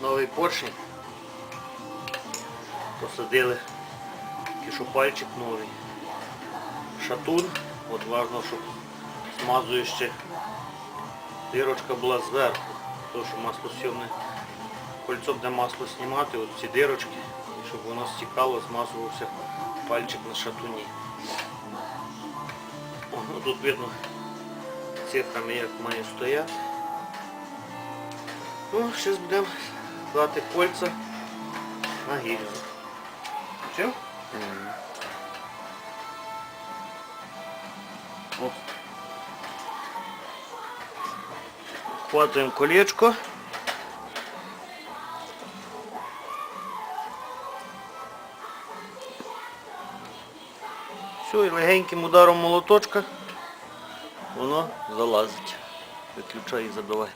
новий поршень. Посадили кишопальчик новий. Шатун. От важливо, щоб смазуючи дирочка була зверху. Тому що маслосйомне кольцо буде масло знімати, от ці дирочки, щоб воно стікало, змазувався пальчик на шатуні. О, ну, тут видно цифрами як має стояти. Ну, зараз будемо клати кольця на гільзу. Все? О. Хватаємо колечко. Все, і легеньким ударом молоточка воно залазить. Виключай і забивай.